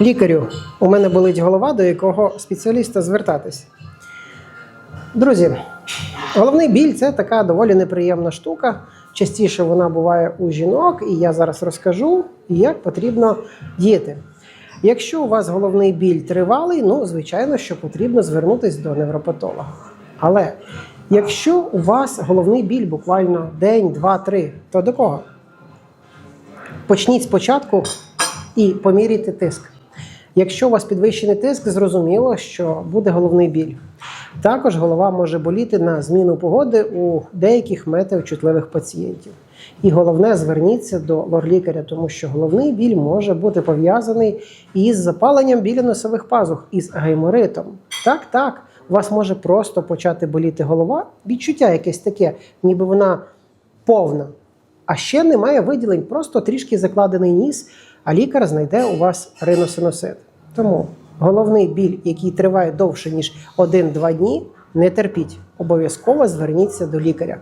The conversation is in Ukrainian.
Лікарю, у мене болить голова, до якого спеціаліста звертатись. Друзі, головний біль це така доволі неприємна штука. Частіше вона буває у жінок, і я зараз розкажу, як потрібно діяти. Якщо у вас головний біль тривалий, ну звичайно, що потрібно звернутися до невропатолога. Але якщо у вас головний біль буквально день, два, три, то до кого? Почніть спочатку і поміряйте тиск. Якщо у вас підвищений тиск, зрозуміло, що буде головний біль. Також голова може боліти на зміну погоди у деяких метеочутливих пацієнтів. І головне, зверніться до лор-лікаря, тому що головний біль може бути пов'язаний із запаленням біля носових пазух, із гайморитом. Так, так, у вас може просто почати боліти голова, відчуття якесь таке, ніби вона повна. А ще немає виділень, просто трішки закладений ніс, а лікар знайде у вас риносиносит. Тому головний біль, який триває довше ніж 1-2 дні, не терпіть. Обов'язково зверніться до лікаря.